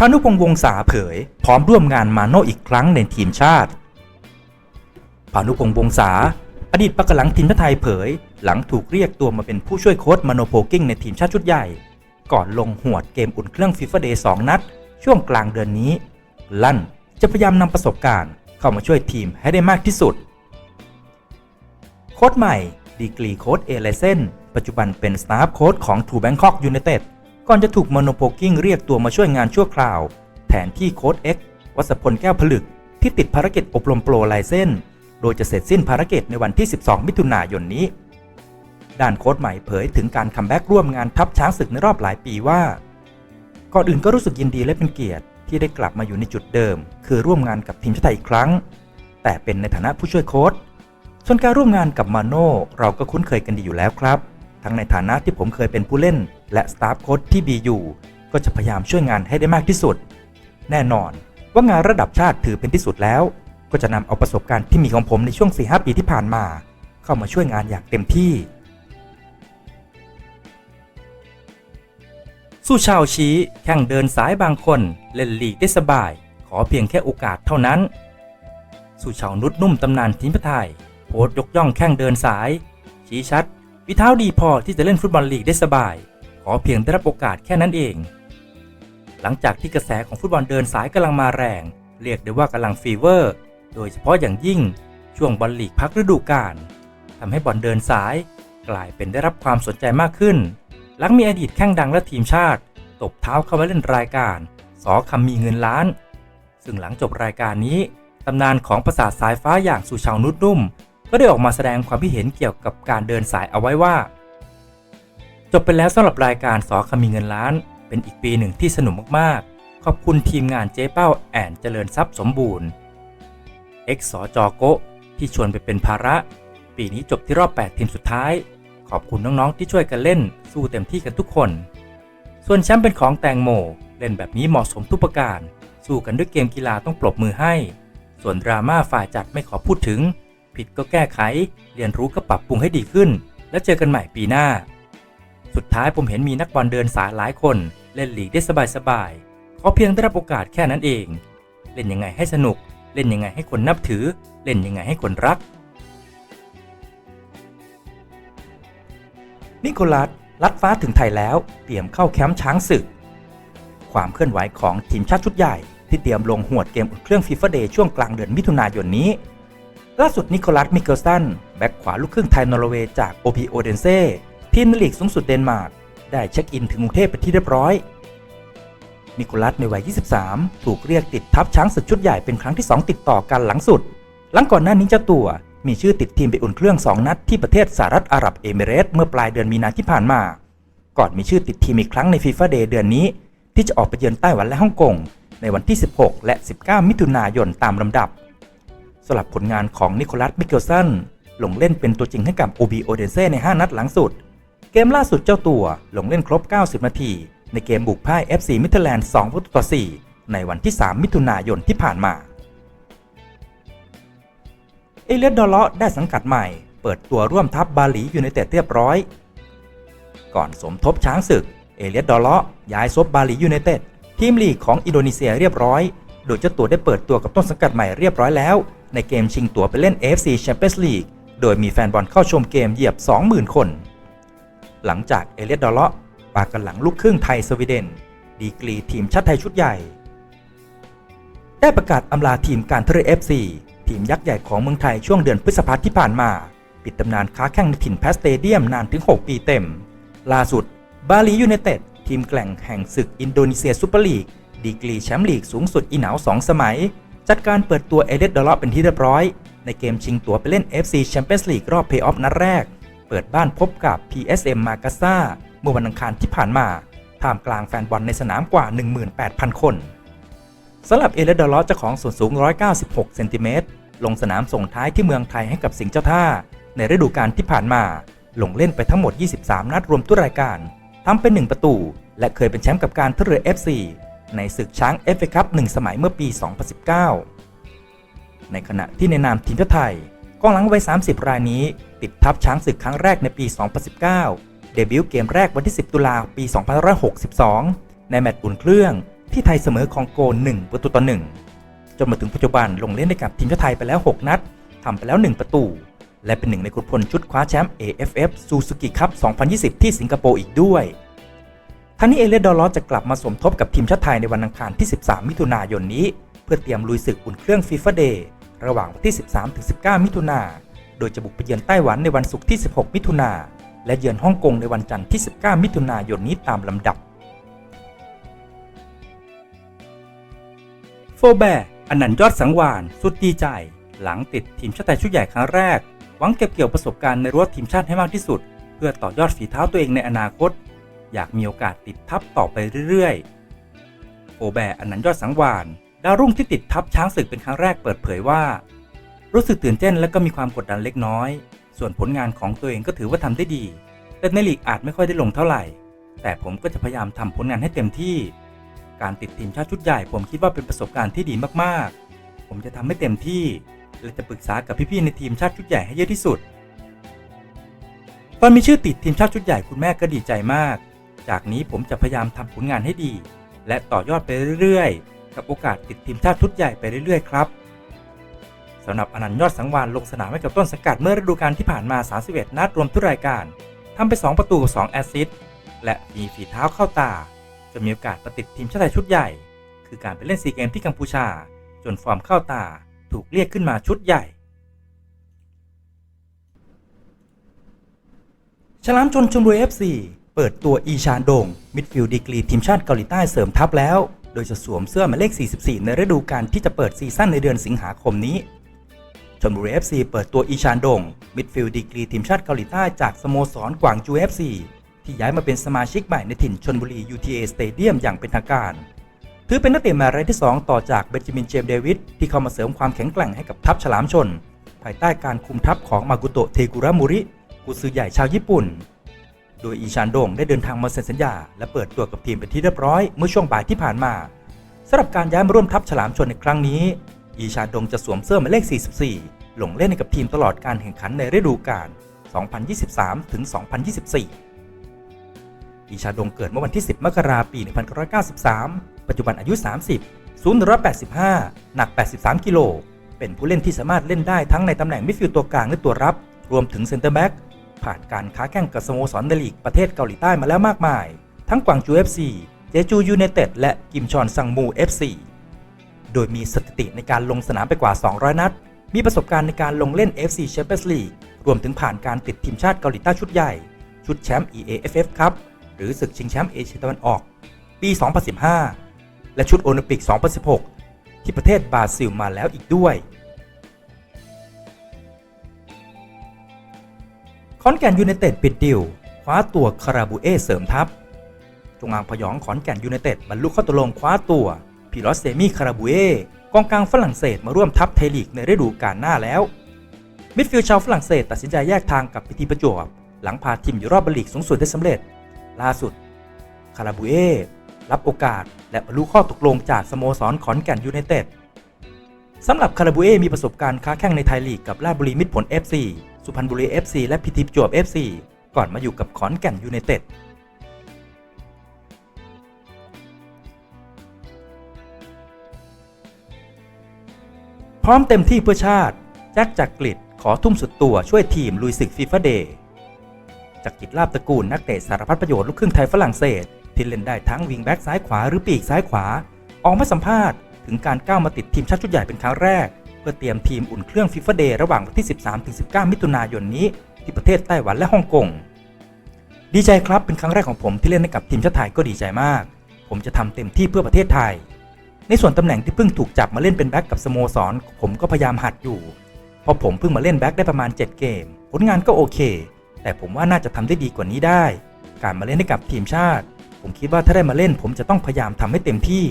พานุพงษ์วงศาเผย พร้อมร่วมงานมาโน่อีกครั้งในทีมชาติพานุพงษ์วงศาอดีตปักหลังทีมชาติไทยเผย หลังถูกเรียกตัวมาเป็นผู้ช่วยโค้ชมโนโพกิ้งในทีมชาติชุดใหญ่ ก่อนลงหวดเกมอุ่นเครื่องฟีฟ่าเดย์2นัด ช่วงกลางเดือนนี้ ลั่นจะพยายามนำประสบการณ์เข้ามาช่วยทีมให้ได้มากที่สุด โค้ชใหม่ ดีกรีโค้ชเอเลเซนปัจจุบันเป็นสตาฟโค้ชของทูแบงคอกยูไนเต็ด ก่อนจะถูกมโนโพกิ้งเรียกตัวมาช่วยงานชั่วคราว แทนที่โค้ชเอ็กวัสพลแก้วผลึกที่ติดภารกิจอบรมโปรไลเซนโดยจะเสร็จสิ้นภารกิจในวันที่ 12 มิถุนายนนี้ ด้านโค้ชใหม่เผยถึงการคัมแบ็กร่วมงานทัพช้างศึกในรอบหลายปีว่าก่อนอื่นก็รู้สึกยินดีและเป็นเกียรติที่ได้กลับมาอยู่ในจุดเดิม คือร่วมงานกับทีมชาติไทยอีกครั้ง แต่เป็นในฐานะผู้ช่วยโค้ชส่วนการร่วมงานกับมาโน่เราก็คุ้นเคยกันดีอยู่แล้วครับ ทั้งในฐานะที่ผมเคยเป็นผู้เล่น และสตาฟโค้ชที่บีอยู่ก็จะพยายามช่วยงานให้ได้มากที่สุด แน่นอนว่างานระดับชาติถือเป็นที่สุดแล้ว ก็จะนำเอาประสบการณ์ที่มีของผมในช่วง 4-5 ปีที่ผ่านมา เข้ามาช่วยงานอย่างเต็มที่ สู้ชาวชี้แข่งเดินสายบางคนเล่นลีกได้สบาย ขอเพียงแค่โอกาสเท่านั้นสุชาวนุชนุ่มตำนานทีมชาติไทยโพสยกย่องแข้งเดินสาย ชี้ชัดวิเท้าดีพอที่จะเล่นฟุตบอลลีกได้สบาย อเพียงได้รับโอกาสแค่นั้นเอง หลังจากที่กระแสของฟุตบอลเดินสายกำลังมาแรง เรียกได้ว่ากำลังฟีเวอร์ โดยเฉพาะอย่างยิ่งช่วงบอลลีกพักฤดูกาลทำให้บอลเดินสายกลายเป็นได้รับความสนใจมากขึ้น หลังมีอดีตแข้งดังและทีมชาติ ตบเท้าเข้ามาเล่นรายการ สอคำมีเงินล้าน ซึ่งหลังจบรายการนี้ตำนานของประสาทสายฟ้าอย่างสุชาวนุชนุ่ม ก็ได้ออกมาแสดงความคิดเห็นเกี่ยวกับการเดินสายเอาไว้ว่า จบไปแล้วสำหรับรายการสอคำมีเงินล้าน เป็นอีกปีหนึ่งที่สนุกมากๆ ขอบคุณทีมงานเจ๊เป้าแอนเจริญทรัพย์สมบูรณ์เอ็กซ์สอจอโกะที่ชวนไปเป็นภาระ ปีนี้จบที่รอบ 8 ทีมสุดท้าย ขอบคุณน้อง ๆ ที่ช่วยกันเล่น สู้เต็มที่กันทุกคน ส่วนแชมป์เป็นของแตงโม เล่นแบบนี้เหมาะสมทุกประการ สู้กันด้วยเกมกีฬาต้องปรบมือให้ ส่วนดราม่าฝ่ายจัดไม่ขอพูดถึง ผิดก็แก้ไข เรียนรู้ก็ปรับปรุงให้ดีขึ้น แล้วเจอกันใหม่ปีหน้า สุดท้ายผมเห็นมีนักบอลเดินสายหลายคน เล่นหลีกได้สบายๆขอเพียงได้รับโอกาสแค่นั้นเอง เล่นยังไงให้สนุก เล่นยังไงให้คนนับถือ เล่นยังไงให้คนรัก นิโคลัสลัดฟ้าถึงไทยแล้ว เตรียมเข้าแคมป์ช้างศึก ความเคลื่อนไหวของทีมชาติชุดใหญ่ ที่เตรียมลงหวดเกมอุ่นเครื่องฟีฟ่าเดย์ช่วงกลางเดือนมิถุนายนนี้ล่าสุดนิโคลัสมิเกลสันแบ็กขวาลูกครึ่งไทยนอร์เวย์จากโอพีโอเดนเซ่ ทีมในลีกสูงสุดเดนมาร์กได้เช็คอินถึงกรุงเทพเป็นที่เรียบร้อยนิโคลัสในวัย 23 ถูกเรียกติดทัพช้างศึกชุดใหญ่เป็นครั้งที่ 2 ติดต่อกันหลังสุด หลังก่อนหน้านี้เจ้าตัวมีชื่อติดทีมไปอุ่นเครื่อง 2 นัดที่ประเทศสหรัฐอาหรับเอมิเรตส์เมื่อปลายเดือนมีนาที่ผ่านมา ก่อนมีชื่อติดทีมอีกครั้งในฟีฟ่าเดย์เดือนนี้ ที่จะออกไปเยือนไต้หวันและฮ่องกงในวันที่ 16 และ 19 มิถุนายนตามลำดับสำหรับผลงานของนิโคลัสมิเกลสันลงเล่นเป็นตัวจริงให้กับโอบีโอเดนเซ่ใน 5 นัดหลังสุด เกมล่าสุดเจ้าตัวลงเล่นครบ 90 นาที ในเกมบุกพ่าย FC มิเทอร์แลนด์2ประตูต่อ 4 ในวันที่ 3 มิถุนายนที่ผ่านมา เอเลียดดอลเลาะได้สังกัดใหม่ เปิดตัวร่วมทัพบาหลียูไนเต็ดเรียบร้อย ก่อนสมทบช้างศึก เอเลียดดอลเลาะย้ายซบบาหลียูไนเต็ดทีมลีกของอินโดนีเซียเรียบร้อย โดยเจ้าตัวได้เปิดตัวกับต้นสังกัดใหม่เรียบร้อยแล้ว ในเกมชิงตั๋วไปเล่น AFC Champions League โดยมีแฟนบอลเข้าชมเกมเหยียบ 20,000 คน หลังจากเอเลียดดอลเลาะปากกันหลังลูกครึ่งไทยสวีเดน ดีกรีทีมชาติไทยชุดใหญ่ ได้ประกาศอำลาทีมการทเลเอฟซีทีมยักษ์ใหญ่ของเมืองไทยช่วงเดือนพฤษภาที่ผ่านมา ปิดตำนานค้าแข่งในถิ่นแพสเตเดียมนานถึง 6 ปีเต็ม ล่าสุด บาลียูไนเต็ดทีมแกล่งแห่งศึกอินโดนีเซียซูเปอร์ลีก ดีกรีแชมป์ลีกสูงสุดอีหนาว 2 สมัย จัดการเปิดตัวเอเดดดอลเลาะเป็นที่เรียบร้อย ในเกมชิงตั๋วไปเล่น FC Champions League รอบเพย์ออฟนัดแรก เปิดบ้านพบกับ PSM มากาซาเมื่อวันอังคารที่ผ่านมาท่ามกลางแฟนบอลในสนามกว่า 18,000 คนสำหรับเอเลดอลเลาะเจ้าของส่วนสูง 196 เซนติเมตรลงสนามส่งท้ายที่เมืองไทยให้กับสิงห์เจ้าท่า ในฤดูกาลที่ผ่านมา ลงเล่นไปทั้งหมด 23 นัดรวมทุกรายการทำเป็น 1 ประตู และเคยเป็นแชมป์กับการท่าเรือ FC ในศึกช้าง FA คัพ1สมัยเมื่อปี 2019 ในขณะที่ในนามทีมชาติไทยกองหลังวัย 30 รายนี้ ติดทัพช้างศึกครั้งแรกในปี 2019 เดบิวต์เกมแรกวันที่ 10 ตุลาปี 2562 ในแมตช์อุ่นเครื่องที่ไทยเสมอคองโก 1 ประตูต่อ 1 จนมาถึงปัจจุบันลงเล่นให้กับทีมชาติไทยไปแล้ว 6 นัดทำไปแล้ว 1 ประตู และเป็นหนึ่งในขุนพลชุดคว้าแชมป์ AFF Suzuki Cup 2020 ที่สิงคโปร์อีกด้วยทั้งนี้เอเลดอลลอจะกลับมาสมทบกับทีมชาติไทยในวันอังคารที่ 13 มิถุนายนนี้ เพื่อเตรียมลุยศึกอุ่นเครื่องฟีฟ่าเดย์ระหว่างวันที่ 13-19 มิถุนายน โดยจะบุกไปเยือนไต้หวันในวันศุกร์ที่ 16 มิถุนาและเยือนฮ่องกงในวันจันทร์ที่ 19 มิถุนายนนี้ตามลำดับโฟแบร์อนันยอดสังวานสุดดีใจ หลังติดทีมชาติไทยชุดใหญ่ครั้งแรก หวังเก็บเกี่ยวประสบการณ์ในรั้วทีมชาติให้มากที่สุด เพื่อต่อยอดฝีเท้าตัวเองในอนาคต อยากมีโอกาสติดทัพต่อไปเรื่อยๆโฟแบร์อนันยอดสังวานดาวรุ่งที่ติดทัพช้างศึกเป็นครั้งแรกเปิดเผยว่า รู้สึกตื่นเต้นและก็มีความกดดันเล็กน้อย ส่วนผลงานของตัวเองก็ถือว่าทำได้ดี แต่ในลีกอาจไม่ค่อยได้ลงเท่าไหร่ แต่ผมก็จะพยายามทำผลงานให้เต็มที่ การติดทีมชาติชุดใหญ่ผมคิดว่าเป็นประสบการณ์ที่ดีมากๆ ผมจะทำให้เต็มที่ และจะปรึกษากับพี่ๆในทีมชาติชุดใหญ่ให้เยอะที่สุด ตอนมีชื่อติดทีมชาติชุดใหญ่คุณแม่ก็ดีใจมาก จากนี้ผมจะพยายามทำผลงานให้ดี และต่อยอดไปเรื่อยๆ กับโอกาสติดทีมชาติชุดใหญ่ไปเรื่อยๆ ครับ สำหรับอนันต์ยอดสังวานลงสนามให้กับต้นสังกัดเมื่อฤดูกาลที่ผ่านมา 31 นัดรวมทุกรายการทำไป 2 ประตู 2 แอสซิสต์และมีฝีเท้าเข้าตา จนมีโอกาสประติดทีมชาติไทยชุดใหญ่ คือการไปเล่นซีเกมที่กัมพูชา จนฟอร์มเข้าตาถูกเรียกขึ้นมาชุดใหญ่ ฉลามชนชมบุรี FC เปิดตัวอีชานโดง มิดฟิลด์ดีกรีทีมชาติเกาหลีใต้เสริมทัพแล้ว โดยจะสวมเสื้อหมายเลข 44 ในฤดูกาลที่จะเปิดซีซั่นในเดือนสิงหาคมนี้ ชลบุรี FC เปิดตัวอีชานดง มิดฟิลด์ดีกรีทีมชาติเกาหลีใต้จากสโมสรกวางจู FC ที่ย้ายมาเป็นสมาชิกใหม่ในถิ่นชลบุรี UTA Stadium อย่างเป็นทางการ ถือเป็นนักเตะมารายที่ 2 ต่อจากเบนจามินเจมส์เดวิดที่เข้ามาเสริมความแข็งแกร่งให้กับทัพฉลามชน ภายใต้การคุมทัพของมากุโตะเทกุระมุริกุซือใหญ่ชาวญี่ปุ่น โดยอีชานดงได้เดินทางมาเซ็นสัญญา และเปิดตัวกับทีมเป็นที่เรียบร้อยเมื่อช่วงบ่ายที่ผ่านมาสำหรับการย้ายมาร่วมทัพฉลามชนในครั้งนี้ อีชาดงจะสวมเสื้อหมายเลข 44 ลงเล่นให้กับทีมตลอดการแข่งขันในฤดูกาล 2023 ถึง 2024 อีชาดงเกิดเมื่อวันที่ 10 มกราคมปี 1993 ปัจจุบันอายุ 30 สูง185 หนัก 83 กิโล เป็นผู้เล่นที่สามารถเล่นได้ทั้งในตำแหน่งมิดฟิลด์ตัวกลางและตัวรับ รวมถึงเซนเตอร์แบ็กผ่านการค้าแข่งกับสโมสรในลีกประเทศเกาหลีใต้มาแล้วมากมาย ทั้งกวางจู FC เจจูยูไนเต็ดและกิมชอนซังมู FC โดยมีสถิติในการลงสนามไปกว่า 200 นัด มีประสบการณ์ในการลงเล่น FC Champions League รวมถึงผ่านการติดทีมชาติเกาหลีใต้ชุดใหญ่ ชุดแชมป์ EAFF ครับ หรือศึกชิงแชมป์เอเชียตะวันออก ปี 2015 และชุดโอลิมปิก 2016 ที่ประเทศบราซิลมาแล้วอีกด้วย ขอนแก่นยูไนเต็ดปิดดิวคว้าตัวคาราบูเอเสริมทัพจงอางพยองขอนแก่นยูไนเต็ดบรรลุข้อตกลงคว้าตัว พิรอสเซมีคาราบูเอกองกลางฝรั่งเศสมาร่วมทัพไทยลีกในฤดูกาลหน้าแล้ว มิดฟิลด์ชาวฝรั่งเศสตัดสินใจแยกทางกับพิธีประจวบ หลังพาทีมอยู่รอบบอลลีกสูงสุดได้สำเร็จ ล่าสุด คาราบูเอรับโอกาสและบรรลุข้อตกลงจากสโมสรขอนแก่นยูไนเต็ดสำหรับคาราบูเอมีประสบการณ์ค้าแข่งในไทยลีกกับราชบุรีมิตรผล FC สุพรรณบุรี FC และพิธีประจวบ FC ก่อนมาอยู่กับขอนแก่นยูไนเต็ด ร้อมเต็มที่เพื่อชาติ แจ็คจากกรีฑขอทุ่มสุดตัวช่วยทีมลุยศึกฟีฟ่าเดย์จากกิจลาบตระกูลนักเตะสารพัดประโยชน์ลูกครึ่งไทยฝรั่งเศส ที่เล่นได้ทั้งวิงแบ็กซ้ายขวาหรือปีกซ้ายขวา ออกมาสัมภาษณ์ถึงการก้าวมาติดทีมชาติชุดใหญ่เป็นครั้งแรก เพื่อเตรียมทีมอุ่นเครื่องฟีฟ่าเดย์ระหว่างวันที่ 13-19 มิถุนายนนี้ ที่ประเทศไต้หวันและฮ่องกงดีใจครับเป็นครั้งแรกของผมที่เล่นให้กับทีมชาติไทยก็ดีใจมาก ผมจะทำเต็มที่เพื่อประเทศไทย ในส่วนตำแหน่งที่เพิ่งถูกจับมาเล่นเป็นแบ็กกับสโมสร ผมก็พยายามหัดอยู่เพราะผมเพิ่งมาเล่นแบ็กได้ประมาณ 7 เกม ผลงานก็โอเค แต่ผมว่าน่าจะทำได้ดีกว่านี้ได้ การมาเล่นให้กับทีมชาติ ผมคิดว่าถ้าได้มาเล่นผมจะต้องพยายามทำให้เต็มที่